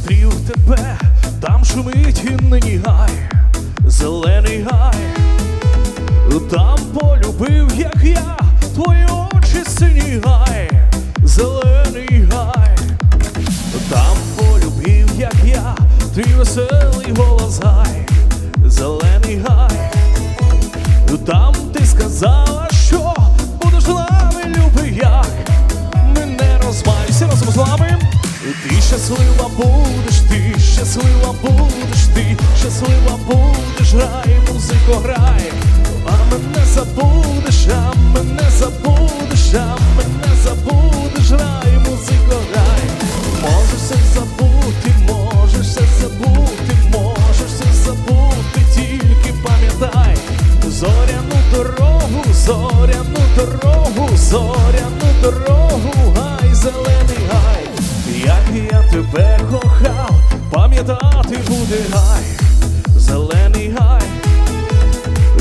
тебе, там шумить і нині гай, зелений гай, там полюбив, як я, твої очі синій гай, зелений гай, там полюбив, як я, твій веселий голос гай, зелений гай. Там ти сказала, що будеш нами, любий як мене розмайся разом з вами. Ти щаслива будеш, ти щаслива будеш, ти щаслива будеш, грай, музико, грай, а мене забудеш, а мене забудеш, а мене забудеш, грай, музико, грай. Можеш все забути, можеш все забути, можеш все забути, тільки пам'ятай. Зоряну дорогу, зоряну дорогу, зоряну дорогу, пам'ятати буде гай, зелений гай,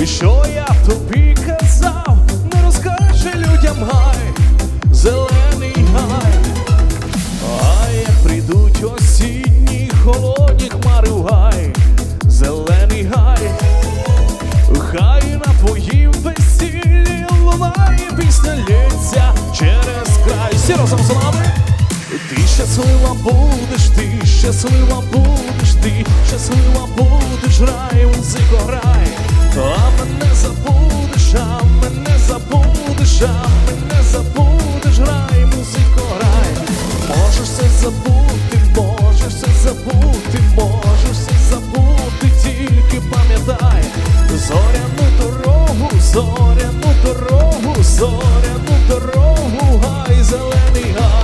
і що я тобі казав, не розкаже людям гай, зелений гай. А як прийдуть осінні холодні хмари в гай, зелений гай, хай на твоїм весіллі лунає пісня лється через край. Всі разом з нами. Будеш, ти щаслива будеш, ти щаслива будеш, грай, музико, грай, а мене забудеш, а мене забудеш, а мене забудеш, грай, музико, грай, можеш все забути, можеш все забути, можеш все забути, тільки пам'ятай, зоряну дорогу, зоряну дорогу, зоряну дорогу, гай, зелений гай.